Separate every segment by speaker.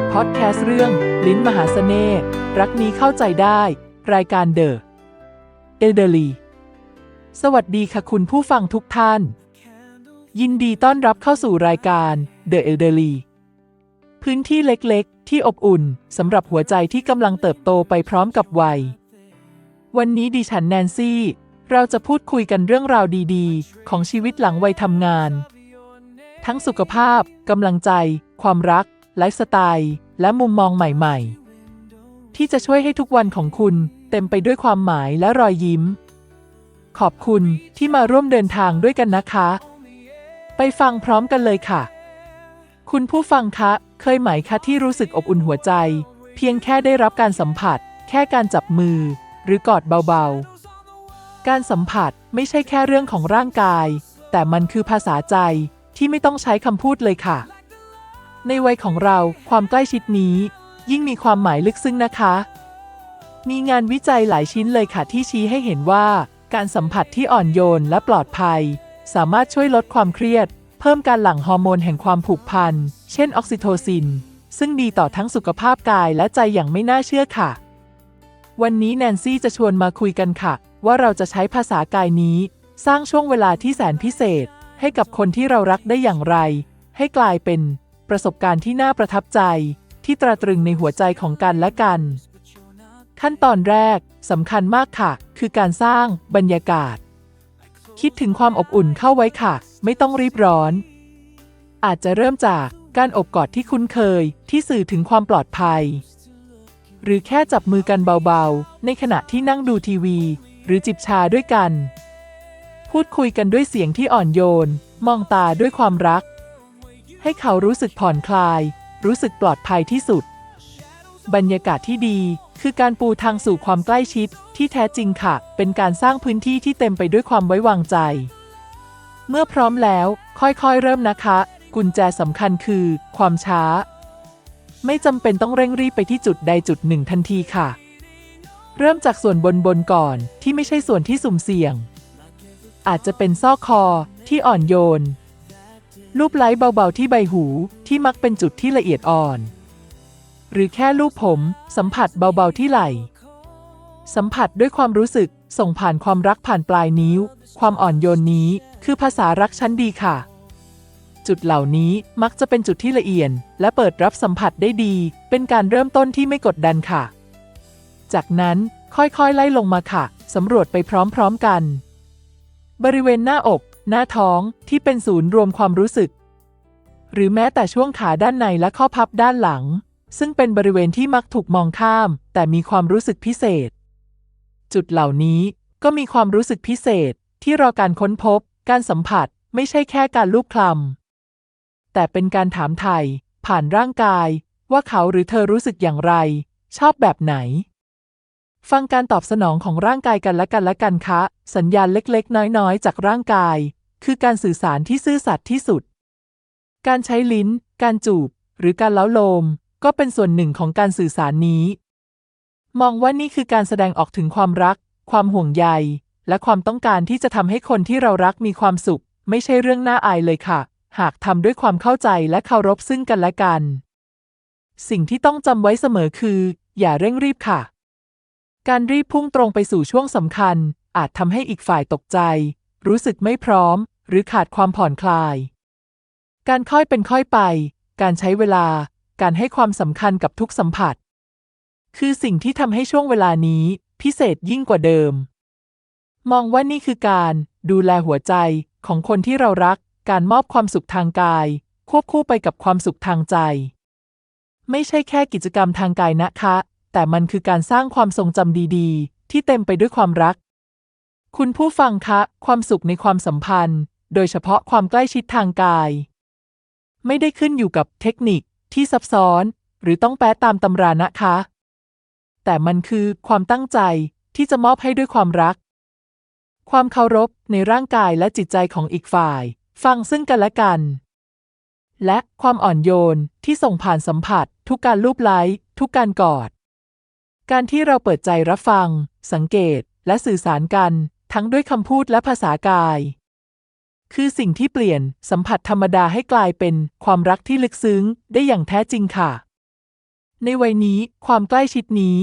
Speaker 1: ทพอดแคสต์เรื่อง ลิ้นมหาเสน่ห์รักนี้เข้าใจได้ รายการเดอะเอเดลีสวัสดีค่ะคุณผู้ฟังทุกท่าน ยินดีต้อนรับเข้าสู่รายการ The Elderly พื้นที่เล็กๆ ที่อบอุ่นสำหรับหัวใจที่กำลังเติบโตไปพร้อมกับวัย วันนี้ดิฉันแนนซี่ เราจะพูดคุยกันเรื่องราวดีๆ ของชีวิตหลังวัยทำงาน ทั้งสุขภาพกำลังใจ ความรัก ไลฟ์สไตล์ และมุมมองใหม่ๆ ที่จะช่วยให้ทุกวันของคุณเต็มไปด้วยความหมายและรอยยิ้ม ขอบคุณที่มาร่วมเดินทางด้วยกันนะคะ ไปฟังพร้อมกันเลยค่ะ คุณผู้ฟังคะ เคยไหมคะที่รู้สึกอบอุ่นหัวใจ เพียงแค่ได้รับการสัมผัส แค่การจับมือ หรือกอดเบาๆ การสัมผัสไม่ใช่แค่เรื่องของร่างกาย แต่มันคือภาษาใจที่ไม่ต้องใช้คำพูดเลยค่ะ ในวัยของเราความใกล้ชิดนี้ ยิ่งมีความหมายลึกซึ้งนะคะ มีงานวิจัยหลายชิ้นเลยค่ะที่ชี้ให้เห็นว่า การสัมผัสที่อ่อนโยนและปลอดภัย สามารถช่วยลดความเครียด เพิ่มการหลั่งฮอร์โมนแห่งความผูกพัน เช่นออกซิโทซิน ซึ่งดีต่อทั้งสุขภาพกายและใจอย่างไม่น่าเชื่อค่ะ วันนี้แนนซี่จะชวนมาคุยกันค่ะ ว่าเราจะใช้ภาษากายนี้ สร้างช่วงเวลาที่แสนพิเศษ ให้กับคนที่เรารักได้อย่างไร ให้กลายเป็น ประสบการณ์ที่น่าประทับใจ ที่ตราตรึงในหัวใจของกันและกัน ขั้นตอนแรกสำคัญมากค่ะ คือการสร้างบรรยากาศ คิดถึงความอบอุ่นเข้าไว้ค่ะ ไม่ต้องรีบร้อน อาจจะเริ่มจากการอบกอดที่คุ้นเคยที่สื่อถึงความปลอดภัย หรือแค่จับมือกันเบาๆ ในขณะที่นั่งดูทีวี หรือจิบชาด้วยกัน พูดคุยกันด้วยเสียงที่อ่อนโยน มองตาด้วยความรัก ให้เขารู้สึกผ่อนคลาย รู้สึกปลอดภัยที่สุด บรรยากาศที่ดี คือการปูทางสู่ความใกล้ชิดที่แท้จริงค่ะ เป็นการสร้างพื้นที่ที่เต็มไปด้วยความไว้วางใจ เมื่อพร้อมแล้ว ค่อยๆ เริ่มนะคะ กุญแจสำคัญคือ ความช้า ไม่จำเป็นต้องเร่งรีบไปที่จุดใดจุดหนึ่งทันทีค่ะ เริ่มจากส่วนบนบนๆก่อนที่ไม่ใช่ส่วนที่สุ่มเสี่ยง อาจจะเป็นซอกคอที่อ่อนโยน รูปไล้เบาๆที่ใบหูที่มักเป็นจุดที่ละเอียดอ่อน หรือแค่ลูบผมสัมผัสเบาๆที่ไหล่ สัมผัสด้วยความรู้สึกส่งผ่านความรักผ่านปลายนิ้ว ความอ่อนโยนนี้คือภาษารักชั้นดีค่ะ จุดเหล่านี้มักจะเป็นจุดที่ละเอียดและเปิดรับสัมผัสได้ดี เป็นการเริ่มต้นที่ไม่กดดันค่ะ จากนั้นค่อยๆไล่ลงมาค่ะสำรวจไปพร้อมๆกัน บริเวณหน้าอก หน้าท้องที่เป็นศูนย์รวมความรู้สึก หรือแม้แต่ช่วงขาด้านในและข้อพับด้านหลัง ซึ่งเป็นบริเวณที่มักถูกมองข้าม แต่มีความรู้สึกพิเศษ จุดเหล่านี้ก็มีความรู้สึกพิเศษที่รอการค้นพบ การสัมผัสไม่ใช่แค่การลูบคลำแต่เป็นการถามไทย ผ่านร่างกาย ว่าเขาหรือเธอรู้สึกอย่างไร ชอบแบบไหน ฟังการตอบสนองของร่างกายกันและกันและกันคะ สัญญาณเล็กๆ น้อยๆ จากร่างกาย คือการสื่อสารที่ซื่อสัตย์ที่สุด การใช้ลิ้น การจูบ หรือการเล้าโลม ก็เป็นส่วนหนึ่งของการสื่อสารนี้ มองว่านี่คือการแสดงออกถึงความรัก ความห่วงใย และความต้องการที่จะทำให้คนที่เรารักมีความสุข ไม่ใช่เรื่องน่าอายเลยค่ะ หากทำด้วยความเข้าใจและเคารพซึ่งกันและกัน สิ่งที่ต้องจำไว้เสมอคือ อย่าเร่งรีบค่ะ การรีบพุ่งตรงไปสู่ช่วงสำคัญ อาจทำให้อีกฝ่ายตกใจ รู้สึกไม่พร้อม หรือขาดความผ่อนคลาย การค่อยเป็นค่อยไป การใช้เวลา การให้ความสำคัญกับทุกสัมผัส คือสิ่งที่ทำให้ช่วงเวลานี้พิเศษยิ่งกว่าเดิม มองว่านี่คือการดูแลหัวใจของคนที่เรารัก การมอบความสุขทางกาย ควบคู่ไปกับความสุขทางใจ ไม่ใช่แค่กิจกรรมทางกายนะคะ แต่มันคือการสร้างความทรงจำดี ๆ ที่เต็มไปด้วยความรัก คุณผู้ฟังคะ ความสุขในความสัมพันธ์ โดยเฉพาะความใกล้ชิดทางกาย ไม่ได้ขึ้นอยู่กับเทคนิคที่ซับซ้อน หรือต้องแปะตามตำรานะคะ แต่มันคือความตั้งใจที่จะมอบให้ด้วยความรัก ความเคารพในร่างกายและจิตใจของอีกฝ่าย ฟังซึ่งกันและกัน และความอ่อนโยนที่ส่งผ่านสัมผัส ทุกการลูบไล้ ทุกการกอด การที่เราเปิดใจรับฟัง สังเกตและสื่อสารกัน ทั้งด้วยคำพูดและภาษากาย คือสิ่งที่เปลี่ยนสัมผัสธรรมดาให้กลายเป็นความรักที่ลึกซึ้งได้อย่างแท้จริงค่ะ ในวัยนี้ความใกล้ชิดนี้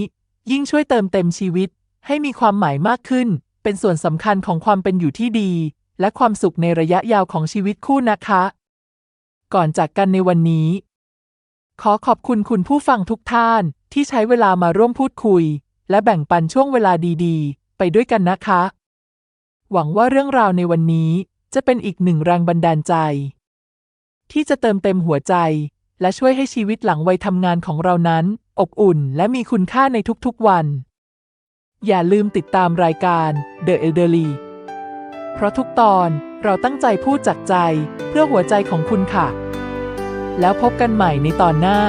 Speaker 1: ยิ่งช่วยเติมเต็มชีวิต ให้มีความหมายมากขึ้น เป็นส่วนสำคัญของความเป็นอยู่ที่ดี และความสุขในระยะยาวของชีวิตคู่นะคะ ก่อนจากกันในวันนี้ ขอขอบคุณคุณผู้ฟังทุกท่านที่ใช้เวลามาร่วมพูดคุย และแบ่งปันช่วงเวลาดีๆ ไปด้วยกันนะคะ หวังว่าเรื่องราวในวันนี้จะเป็นอีกหนึ่งแรงบันดาลใจ ที่จะเติมเต็มหัวใจ และช่วยให้ชีวิตหลังวัยทำงานของเรานั้น อบอุ่นและมีคุณค่าในทุกๆวัน อย่าลืมติดตามรายการ The Elderly เพราะทุกตอนเราตั้งใจพูดจากใจเพื่อหัวใจของคุณค่ะ แล้วพบกันใหม่ในตอนหน้า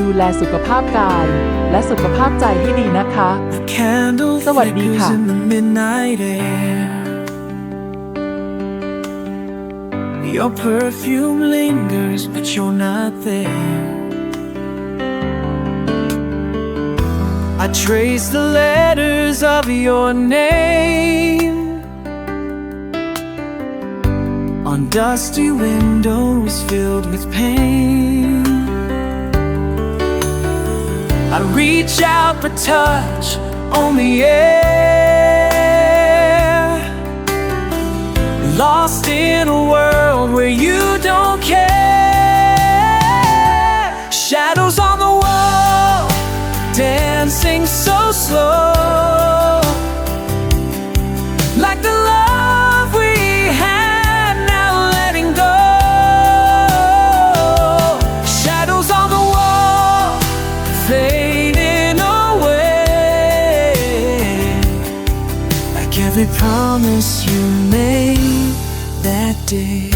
Speaker 1: ดูแลสุขภาพกาย และสุขภาพใจให้ดีนะคะ
Speaker 2: The candle
Speaker 1: สวัสดี
Speaker 2: flickers
Speaker 1: ค่ะ
Speaker 2: in the midnight air. Your perfume lingers, but you're not there. I trace the letters of your name on dusty windows filled with pain. I reach out for touch only air. Lost in a world where you don't care. Shadows on the wall, dancing so slow. Every promise you made that day.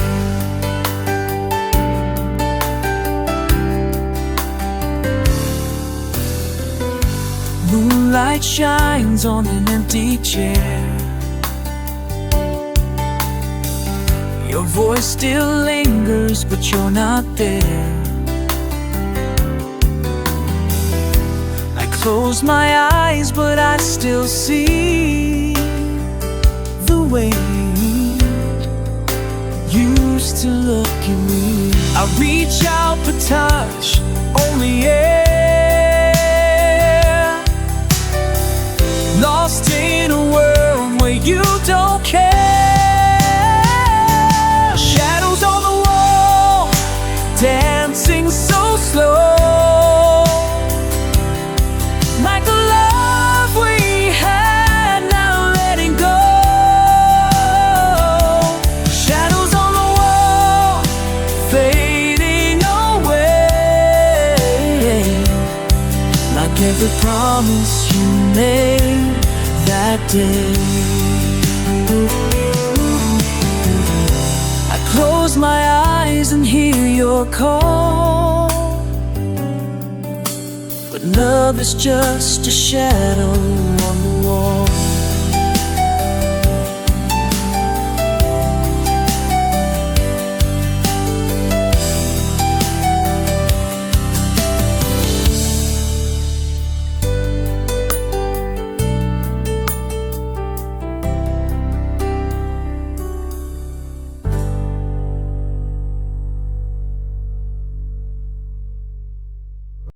Speaker 2: Moonlight shines on an empty chair. Your voice still lingers, but you're not there. I close my eyes, but I still see you used to look at me. I reach out for touch, only air. Lost in a world where you don't care. Every promise you made that day. I close my eyes and hear your call. But love is just a shadow on the